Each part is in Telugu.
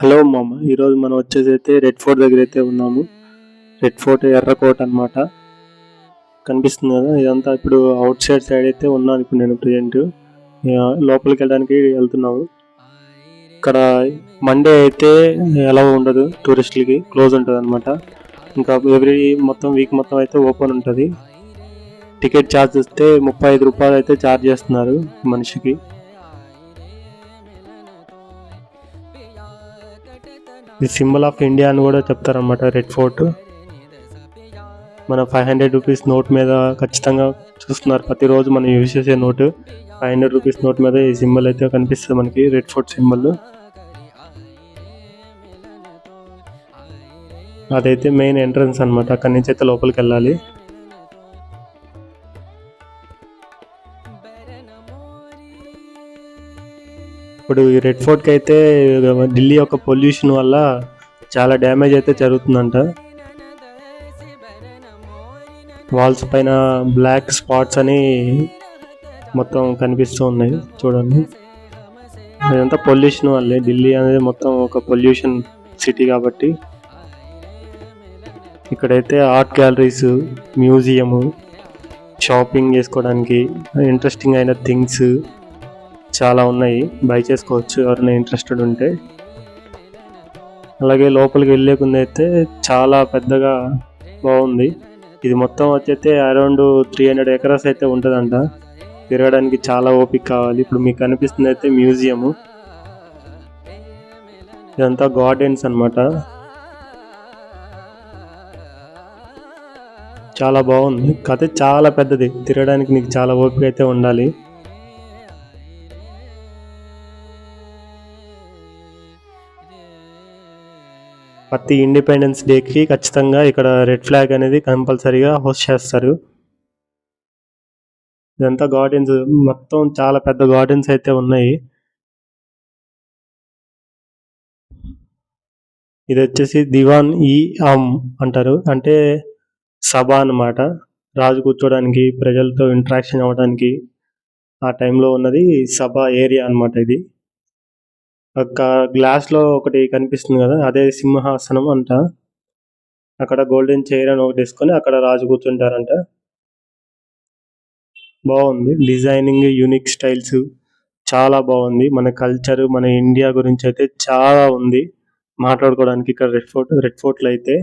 హలో మామ ఈరోజు మనం వచ్చేసి అయితే రెడ్ ఫోర్ట్ దగ్గర అయితే ఉన్నాము రెడ్ ఫోర్ట్ ఎర్రకోట అన్నమాట. కనిపిస్తుంది కదా ఇదంతా ఇప్పుడు అవుట్ సైడ్ సైడ్ అయితే ఉన్నాను ఇప్పుడు నేను ప్రజెంట్ లోపలికి వెళ్ళడానికి వెళ్తున్నాము. ఇక్కడ మండే అయితే ఎలా ఉండదు టూరిస్టులకి క్లోజ్ ఉంటుంది అనమాట ఇంకా ఎవ్రీ మొత్తం వీక్ మొత్తం అయితే ఓపెన్ ఉంటుంది. టికెట్ ఛార్జ్ వస్తే ముప్పై ఐదు రూపాయలు అయితే ఛార్జ్ చేస్తున్నారు మనిషికి. ఇది సింబల్ ఆఫ్ ఇండియా అని కూడా చెప్తారన్నమాట రెడ్ ఫోర్ట్. మన ఫైవ్ హండ్రెడ్ రూపీస్ నోట్ మీద ఖచ్చితంగా చూస్తున్నారు. ప్రతిరోజు మనం యూజ్ చేసే note five hundred rupees note మీద ఈ సింబల్ అయితే కనిపిస్తుంది మనకి రెడ్ ఫోర్ట్ సింబల్. అదైతే మెయిన్ ఎంట్రన్స్ అనమాట అక్కడి నుంచి అయితే లోపలికి వెళ్ళాలి. ఇప్పుడు ఈ రెడ్ ఫోర్ట్కి అయితే ఢిల్లీ యొక్క పొల్యూషన్ వల్ల చాలా డ్యామేజ్ అయితే జరుగుతుందంట. వాల్స్ పైన బ్లాక్ స్పాట్స్ అని మొత్తం కనిపిస్తూ ఉన్నాయి చూడండి. అదంతా పొల్యూషన్ వల్లే ఢిల్లీ అనేది మొత్తం ఒక పొల్యూషన్ సిటీ కాబట్టి. ఇక్కడైతే ఆర్ట్ గ్యాలరీస్ మ్యూజియము షాపింగ్ చేసుకోవడానికి ఇంట్రెస్టింగ్ అయిన థింగ్స్ చాలా ఉన్నాయి. బై చేసుకోవచ్చు. ఎవరైనా ఇంట్రెస్టెడ్ ఉంటే. అలాగే లోపలికి వెళ్ళే అయితే చాలా పెద్దగా బాగుంది. ఇది మొత్తం వచ్చైతే అరౌండ్ త్రీ హండ్రెడ్ ఎకరాస్ అయితే ఉంటుందంట. తిరగడానికి చాలా ఓపిక కావాలి. ఇప్పుడు మీకు కనిపిస్తుంది అయితే మ్యూజియము ఇదంతా గార్డెన్స్ అన్నమాట. చాలా బాగుంది. కథ చాలా పెద్దది. తిరగడానికి నీకు చాలా ఓపిక అయితే ఉండాలి. ప్రతి ఇండిపెండెన్స్ డేకి ఖచ్చితంగా ఇక్కడ రెడ్ ఫ్లాగ్ అనేది కంపల్సరీగా హోస్ట్ చేస్తారు. ఇదంతా గార్డెన్స్ మొత్తం చాలా పెద్ద గార్డెన్స్ అయితే ఉన్నాయి. ఇది వచ్చేసి దివాన్ ఈ అమ్ అంటారు. అంటే సభ అన్నమాట. రాజు కూర్చోడానికి ప్రజలతో ఇంటరాక్షన్ అవ్వడానికి ఆ టైంలో ఉన్నది సభ ఏరియా అన్నమాట ఇది. ఒక గ్లాస్లో ఒకటి కనిపిస్తుంది కదా అదే సింహాసనం అంట. అక్కడ గోల్డెన్ చైర్ అని ఒకటి వేసుకొని అక్కడ రాజు కూర్చుంటారంట. బాగుంది. డిజైనింగ్ యూనిక్ స్టైల్స్ చాలా బాగుంది. మన కల్చర్ మన ఇండియా గురించి అయితే చాలా ఉంది. మాట్లాడుకోవడానికి ఇక్కడ రెడ్ ఫోర్ట్ రెడ్ ఫోర్ట్లో అయితే.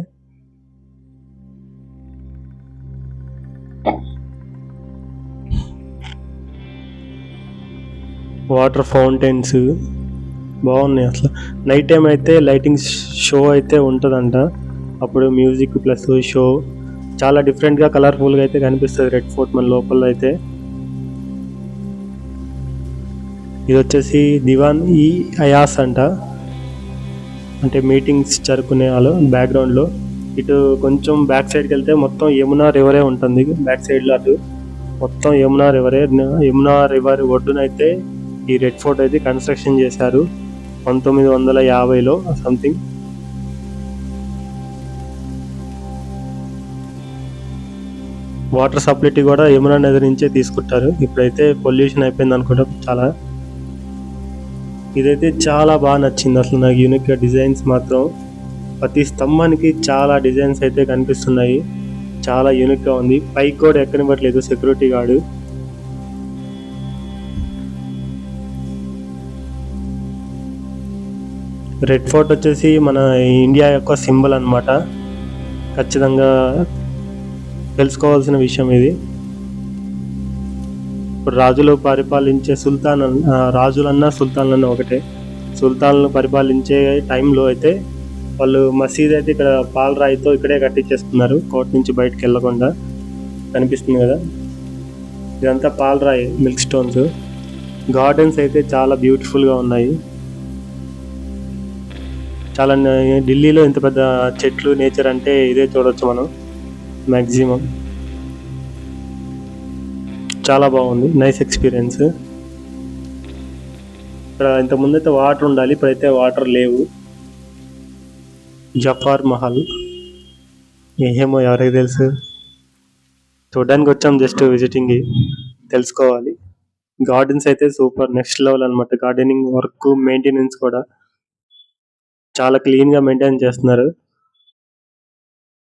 వాటర్ ఫౌంటైన్స్ బాగున్నాయి అసలు నైట్ టైం అయితే లైటింగ్ షో అయితే ఉంటుందంట. అప్పుడు మ్యూజిక్ ప్లస్ షో చాలా డిఫరెంట్గా కలర్ఫుల్గా అయితే కనిపిస్తుంది రెడ్ ఫోర్ట్ మన లోపల అయితే. ఇది వచ్చేసి దివాన్ ఈ అయాస్ అంట. అంటే మీటింగ్స్ జరుపుకునే వాళ్ళు బ్యాక్గ్రౌండ్లో ఇటు కొంచెం బ్యాక్ సైడ్కి వెళ్తే మొత్తం యమునా రివరే ఉంటుంది. బ్యాక్ సైడ్లో అటు మొత్తం యమునా రివరే యమునా రివర్ ఒడ్డునైతే ఈ రెడ్ ఫోర్ట్ అయితే కన్స్ట్రక్షన్ చేశారు. పంతొమ్మిది వందల యాభైలో సంథింగ్ వాటర్ సప్లిటీ కూడా యమునా నది నుంచే తీసుకుంటారు. ఇప్పుడైతే పొల్యూషన్ అయిపోయింది అనుకుంటా చాలా. ఇదైతే చాలా బాగా నచ్చింది. అసలు నాకు యూనిక్గా డిజైన్స్ మాత్రం ప్రతి స్తంభానికి చాలా డిజైన్స్ అయితే కనిపిస్తున్నాయి. చాలా యూనిక్గా ఉంది. పైకి కూడా ఎక్కనివ్వట్లేదు సెక్యూరిటీ గార్డు రెడ్ ఫోర్ట్ వచ్చేసి మన ఇండియా యొక్క సింబల్ అన్నమాట. ఖచ్చితంగా తెలుసుకోవాల్సిన విషయం ఇది. ఇప్పుడు రాజులు పరిపాలించే సుల్తాన్ అన్- రాజులన్నా సుల్తాన్లన్నా ఒకటే. సుల్తాన్లు పరిపాలించే టైంలో అయితే వాళ్ళు మసీద్ అయితే ఇక్కడ పాలరాయితో ఇక్కడే కట్టించేస్తున్నారు కోర్ట్ నుంచి బయటకు వెళ్ళకుండా. కనిపిస్తుంది కదా? ఇదంతా పాలరాయి మిల్క్ స్టోన్స్. గార్డెన్స్ అయితే చాలా బ్యూటిఫుల్గా ఉన్నాయి. చాలా ఢిల్లీలో ఇంత పెద్ద చెట్లు నేచర్ అంటే ఇదే చూడొచ్చు మనం. మ్యాక్సిమం చాలా బాగుంది. నైస్ ఎక్స్పీరియన్స్ ఇక్కడ ఇంతకుముందు అయితే వాటర్ ఉండాలి ఇప్పుడైతే వాటర్ లేవు. జఫార్ మహల్ ఏమో ఎవరికి తెలుసు. చూడడానికి వచ్చాం జస్ట్ విజిటింగ్ తెలుసుకోవాలి. గార్డెన్స్ అయితే సూపర్ నెక్స్ట్ లెవెల్ అనమాట గార్డెనింగ్ వర్క్ మెయింటెనెన్స్ కూడా. చాలా క్లీన్గా మెయింటైన్ చేస్తున్నారు.